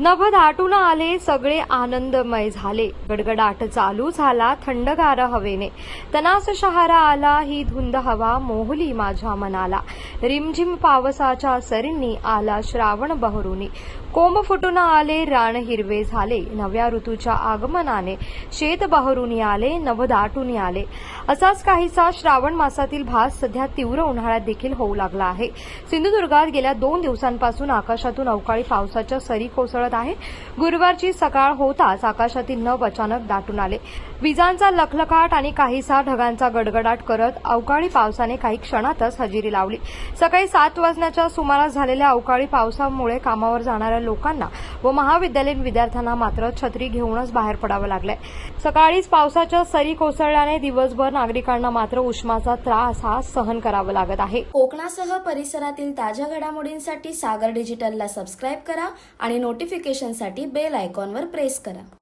नभ दाटून आले सगळे आनंदमय झाले. गडगडाट चालू झाला थंडगार हवेने. तनास शहारा आला ही धुंद हवा मोहली माझ्या मनाला. रिमझिम पावसाच्या सरींनी आला श्रावण बहरुनी. कोंब फुटून आले रान हिरवे झाले. नव्या ऋतूच्या आगमनाने शेत बहरुनी आले नभ दाटून आले. असाच काहीसा श्रावण मासातील भास सध्या तीव्र उन्हाळ्यात देखील होऊ लागला आहे. सिंधुदुर्गात गेल्या दोन दिवसांपासून आकाशातून अवकाळी पावसाच्या सरी कोसळत आहे गुरुवारची सकाळ होताच आकाशातील नभ अचानक दाटून आले. विजांचा लखलखाट आणि काहीसा ढगांचा गडगडाट करत अवकाळी पावसाने काही क्षणातच हजेरी लावली. सकाळी सात वाजण्याच्या सुमारास झालेल्या अवकाळी पावसामुळे कामावर जाणाऱ्या लोकांना व महाविद्यालयीन विद्यार्थ्यांना मात्र छत्री घेऊनच बाहेर पडावं लागलंय. सकाळीच पावसाच्या सरी कोसळल्याने दिवसभर नागरिकांना मात्र उष्माचा त्रास हा सहन करावा लागत आहे. कोकणासह परिसरातील ताज्या घडामोडींसाठी सागर डिजिटलला सबस्क्राईब करा आणि नोटिफिकेशनसाठी बेल आयकॉनवर प्रेस करा.